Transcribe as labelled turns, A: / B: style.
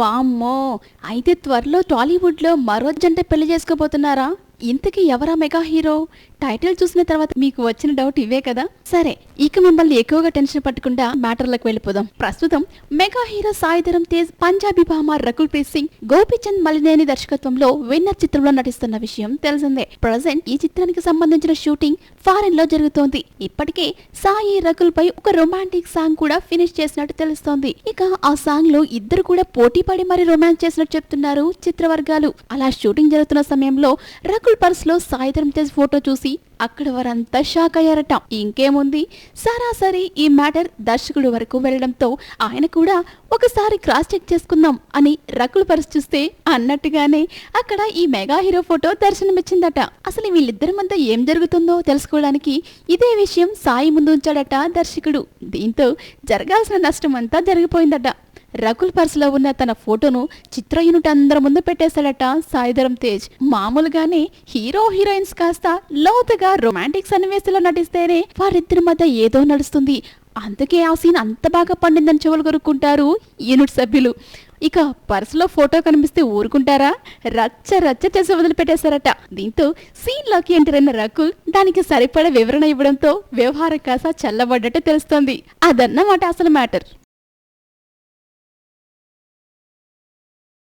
A: వామ్మో. అయితే త్వరలో టాలీవుడ్లో మరో జంట పెళ్ళి చేసుకోబోతున్నారా? ఇంతకీ ఎవరా మెగా హీరో? టైటిల్ చూసిన తర్వాత మీకు వచ్చిన డౌట్ ఇవే కదా? సరే ఇక మిమ్మల్ని ఎక్కువగా టెన్షన్ పట్టకుండా మ్యాటర్లకు వెళ్ళిపోదాం. ప్రస్తుతం మెగా హీరో సాయిధరం తేజ్ పంజాబీ భామ రకుల్ ప్రీత్ సింగ్ గోపిచంద్ మలినేని దర్శకత్వంలో విన్నర్ చిత్రంలో నటిస్తున్న విషయం తెలిసిందే. ప్రజెంట్ ఈ చిత్రానికి సంబంధించిన షూటింగ్ ఫారెన్లో జరుగుతోంది. ఇప్పటికే సాయి రకుల్ పై ఒక రొమాంటిక్ సాంగ్ కూడా ఫినిష్ చేసినట్టు తెలుస్తోంది. ఇక ఆ సాంగ్లో ఇద్దరు కూడా పోటీ పడి మరి రొమాన్స్ చేసినట్టు చెప్తున్నారు చిత్రవర్గాలు. అలా షూటింగ్ జరుగుతున్న సమయంలో రకుల్ పర్స్లో సాయిధరం తేజ్ ఫోటో చూసి అక్కడ వారంతా షాక్ అయ్యారట. ఇంకేముంది? సరాసరి ఈ మ్యాటర్ దర్శకుడు వరకు వెళ్ళడంతో ఆయన కూడా ఒకసారి క్రాస్ చెక్ చేసుకుందాం అని రకుల్ పర్స్ చూస్తే అన్నట్టుగానే అక్కడ ఈ మెగా హీరో ఫోటో దర్శనమిచ్చిందట. అసలు వీళ్ళిద్దరి మధ్య ఏం జరుగుతుందో తెలుసుకోవడానికి ఇదే విషయం సాయి ముందు ఉంచాడట దర్శకుడు. దీంతో జరగాల్సిన నష్టం అంతా జరిగిపోయిందట. రకుల్ పర్సులో ఉన్న తన ఫోటోను చిత్ర యూనిట్ అందరి ముందు పెట్టేశాడట సాయిధరం తేజ్. మామూలుగానే హీరో హీరోయిన్స్ కాస్త లోతుగా రొమాంటిక్ సన్నివేశంలో నటిస్తేనే వారిద్దరి మధ్య ఏదో నడుస్తుంది. అందుకే ఆ సీన్ అంత బాగా పండిందని చెవులు కొరుక్కుంటారు యూనిట్ సభ్యులు. ఇక పర్సులో ఫోటో కనిపిస్తే ఊరుకుంటారా? రచ్చ రచ్చ చేసి వదిలిపెట్టేశారట. దీంతో సీన్లోకి ఎంటర్ అయిన రకుల్ దానికి సరిపడే వివరణ ఇవ్వడంతో వ్యవహారం కాస్త చల్లబడ్డట్టు తెలుస్తోంది. అదన్నమాట అసలు మ్యాటర్.